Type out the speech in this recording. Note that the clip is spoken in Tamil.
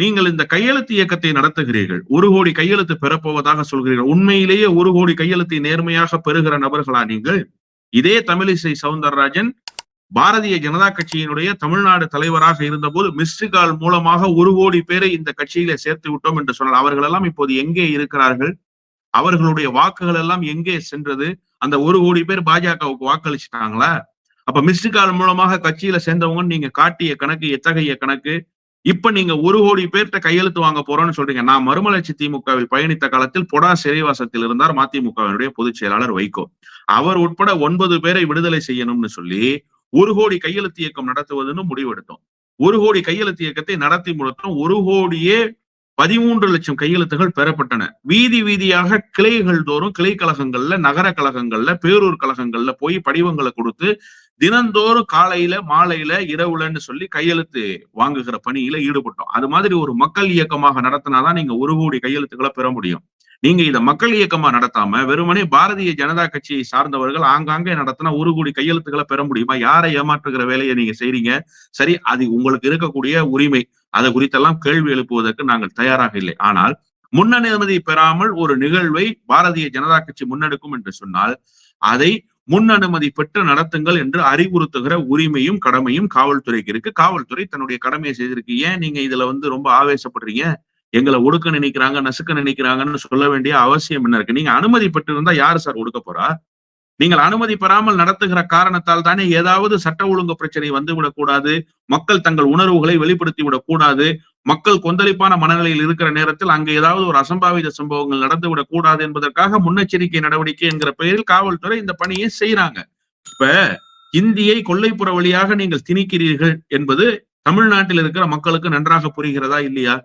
நீங்கள் இந்த கையெழுத்து இயக்கத்தை நடத்துகிறீர்கள். ஒரு கோடி கையெழுத்து பெறப்போவதாக சொல்கிறீர்கள். உண்மையிலேயே ஒரு கோடி கையெழுத்தை நேர்மையாக பெறுகிற நபர்களா நீங்கள்? இதே தமிழிசை சவுந்தரராஜன் பாரதிய ஜனதா கட்சியினுடைய தமிழ்நாடு தலைவராக இருந்தபோது மிஸ்டு கால் மூலமாக ஒரு கோடி பேரை இந்த கட்சியில சேர்த்து விட்டோம் என்று சொன்னால் அவர்கள் எல்லாம் இப்போது எங்கே இருக்கிறார்கள்? அவர்களுடைய வாக்குகள் எல்லாம் எங்கே சென்றது? அந்த ஒரு கோடி பேர் பாஜகவுக்கு வாக்களிச்சிட்டாங்களா? அப்ப மிஸ்டு கால் மூலமாக கட்சியில சேர்ந்தவங்க நீங்க காட்டிய கணக்கு எத்தகைய கணக்கு? இப்ப நீங்க ஒரு கோடி பேர்கிட்ட கையெழுத்து வாங்க போறோம்னு சொல்றீங்க. நான் மறுமலர்ச்சி திமுகவில் பயணித்த காலத்தில் பொடா சிறைவாசத்தில் இருந்தார் மதிமுகவினுடைய பொதுச் செயலாளர் வைகோ. அவர் உட்பட ஒன்பது பேரை விடுதலை செய்யணும்னு சொல்லி ஒரு கோடி கையெழுத்து இயக்கம் நடத்துவதுன்னு முடிவெடுத்தோம். ஒரு கோடி கையெழுத்து இயக்கத்தை நடத்தி முடித்தோம். ஒரு கோடியே பதிமூன்று லட்சம் கையெழுத்துகள் பெறப்பட்டன. வீதி வீதியாக கிளைகள் தோறும் கிளை கழகங்கள்ல நகர கழகங்கள்ல பேரூர் கழகங்கள்ல போய் படிவங்களை கொடுத்து தினந்தோறும் காலையில மாலையில இரவுலன்னு சொல்லி கையெழுத்து வாங்குகிற பணியில ஈடுபட்டோம். அது மாதிரி ஒரு மக்கள் இயக்கமாக நடத்தினாதான் நீங்க ஒரு கோடி கையெழுத்துக்களை பெற முடியும். நீங்க இதை மக்கள் இயக்கமா நடத்தாம வெறுமனே பாரதிய ஜனதா கட்சியை சார்ந்தவர்கள் ஆங்காங்கே நடத்தினா ஒரு கோடி கையெழுத்துக்களை பெற முடியுமா? யாரை ஏமாற்றுகிற வேலையை நீங்க செய்றீங்க? சரி அது உங்களுக்கு இருக்கக்கூடிய உரிமை. அதை குறித்தெல்லாம் கேள்வி எழுப்புவதற்கு நாங்கள் தயாராக இல்லை. ஆனால் முன்னனுமதி பெறாமல் ஒரு நிகழ்வை பாரதிய ஜனதா கட்சி முன்னெடுக்கும் என்று சொன்னால் அதை முன் அனுமதி பெற்று நடத்துங்கள் என்று அறிவுறுத்துகிற உரிமையும் கடமையும் காவல்துறைக்கு இருக்கு. காவல்துறை தன்னுடைய கடமையை செய்திருக்கு. ஏன் நீங்க இதுல வந்து ரொம்ப ஆவேசப்படுறீங்க? எங்களை ஒடுக்க நினைக்கிறாங்க நசுக்க நினைக்கிறாங்கன்னு சொல்ல வேண்டிய அவசியம் என்ன இருக்கு? நீங்க அனுமதி பெற்றிருந்தா யாரு சார் ஒடுக்க போறா? நீங்கள் அனுமதி பெறாமல் நடத்துகிற காரணத்தால் தானே ஏதாவது சட்ட ஒழுங்கு பிரச்சனை வந்து விடக்கூடாது மக்கள் தங்கள் உணர்வுகளை வெளிப்படுத்தி விடக்கூடாது மக்கள் கொந்தளிப்பான மனநிலையில் இருக்கிற நேரத்தில் அங்கு ஏதாவது ஒரு அசம்பாவித சம்பவங்கள் நடந்து விடக்கூடாது என்பதற்காக முன்னெச்சரிக்கை நடவடிக்கை என்கிற பெயரில் காவல்துறை இந்த பணியை செய்யறாங்க இப்ப இந்தியை கொள்ளைப்புற வழியாக நீங்கள் திணிக்கிறீர்கள் என்பது தமிழ்நாட்டில் இருக்கிற மக்களுக்கு நன்றாக புரிகிறதா இல்லையா?